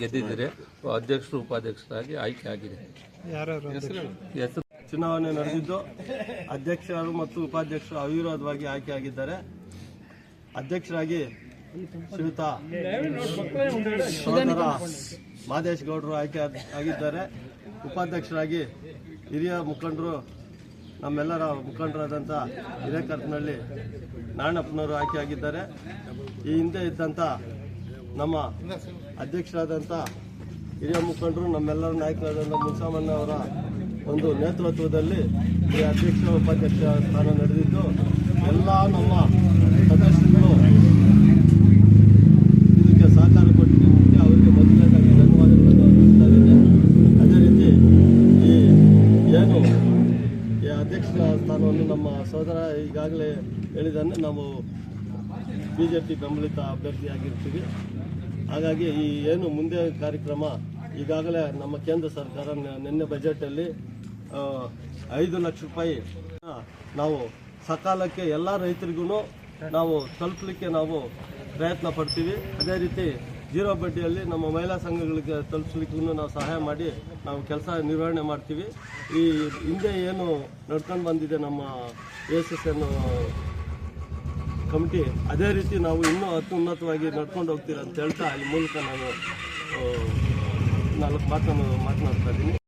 ಗೆದ್ದಿದ್ದೀರಿ. ಅಧ್ಯಕ್ಷರು ಉಪಾಧ್ಯಕ್ಷರಾಗಿ ಆಯ್ಕೆ ಆಗಿದೆ. ಹೆಸರು ಚುನಾವಣೆ ನಡೆದಿದ್ದು ಅಧ್ಯಕ್ಷರು ಮತ್ತು ಉಪಾಧ್ಯಕ್ಷರು ಅವಿರೋಧವಾಗಿ ಆಯ್ಕೆ ಆಗಿದ್ದಾರೆ. ಅಧ್ಯಕ್ಷರಾಗಿ ಶ್ರೀಯುತ ಮಾದೇಶ್ ಗೌಡರು ಆಯ್ಕೆ ಆಗಿದ್ದಾರೆ. ಉಪಾಧ್ಯಕ್ಷರಾಗಿ ಹಿರಿಯ ಮುಖಂಡರು, ನಮ್ಮೆಲ್ಲರ ಮುಖಂಡರಾದಂಥ ಹಿರೇಕರ್ತನಹಳ್ಳಿ ನಾರಾಯಣಪ್ಪನವರು ಆಯ್ಕೆಯಾಗಿದ್ದಾರೆ. ಈ ಹಿಂದೆ ಇದ್ದಂಥ ನಮ್ಮ ಅಧ್ಯಕ್ಷರಾದಂಥ ಹಿರಿಯ ಮುಖಂಡರು, ನಮ್ಮೆಲ್ಲರ ನಾಯಕರಾದಂಥ ಮುನ್ಸಾಮಣ್ಣ ಅವರ ಒಂದು ನೇತೃತ್ವದಲ್ಲಿ ಈ ಅಧ್ಯಕ್ಷ ಉಪಾಧ್ಯಕ್ಷ ಸ್ಥಾನ ನಡೆದಿದ್ದು, ಎಲ್ಲ ನಮ್ಮ ಸದಸ್ಯರುಗಳು ಇದಕ್ಕೆ ಸಹಕಾರ ಕೊಟ್ಟಿದ್ದಕ್ಕೆ ಅವರಿಗೆ ಮೊದಲನೇದಾಗಿ ಧನ್ಯವಾದಗಳನ್ನು ಅರ್ಪಿಸ್ತಾ ಇದ್ದೇನೆ ಅದೇ ರೀತಿ ಈ ಏನು ಈ ಅಧ್ಯಕ್ಷ ಸ್ಥಾನವನ್ನು ನಮ್ಮ ಸಹೋದರ ಈಗಾಗಲೇ ಹೇಳಿದಂತೆ ನಾವು ಬಿ ಜೆ ಪಿ ಬೆಂಬಲಿತ ಅಭ್ಯರ್ಥಿಯಾಗಿರ್ತೀವಿ. ಹಾಗಾಗಿ ಈ ಏನು ಮುಂದೆ ಕಾರ್ಯಕ್ರಮ ಈಗಾಗಲೇ ನಮ್ಮ ಕೇಂದ್ರ ಸರ್ಕಾರ ನಿನ್ನೆ ಬಜೆಟಲ್ಲಿ ಐದು ಲಕ್ಷ ರೂಪಾಯಿ ನಾವು ಸಕಾಲಕ್ಕೆ ಎಲ್ಲ ರೈತರಿಗೂ ನಾವು ತಲುಪಲಿಕ್ಕೆ ನಾವು ಪ್ರಯತ್ನ ಪಡ್ತೀವಿ. ಅದೇ ರೀತಿ ಜೀರೋ ಬಡ್ಡಿಯಲ್ಲಿ ನಮ್ಮ ಮಹಿಳಾ ಸಂಘಗಳಿಗೆ ತಲುಪಿಸ್ಲಿಕ್ಕೂ ನಾವು ಸಹಾಯ ಮಾಡಿ ನಾವು ಕೆಲಸ ನಿರ್ವಹಣೆ ಮಾಡ್ತೀವಿ. ಈ ಹಿಂದೆ ಏನು ನಡ್ಕೊಂಡು ಬಂದಿದೆ ನಮ್ಮ ಎಸ್ ಎಸ್ ಎನ್ ಕಮಿಟಿ, ಅದೇ ರೀತಿ ನಾವು ಇನ್ನೂ ಅತ್ಯುನ್ನತವಾಗಿ ನಡ್ಕೊಂಡು ಹೋಗ್ತೀವಿ ಅಂತ ಹೇಳ್ತಾ ಈ ಮೂಲಕ ನಾನು ನಾಲ್ಕು ಮಾತನ್ನು ಮಾತನಾಡ್ತಾ ಇದ್ದೀನಿ.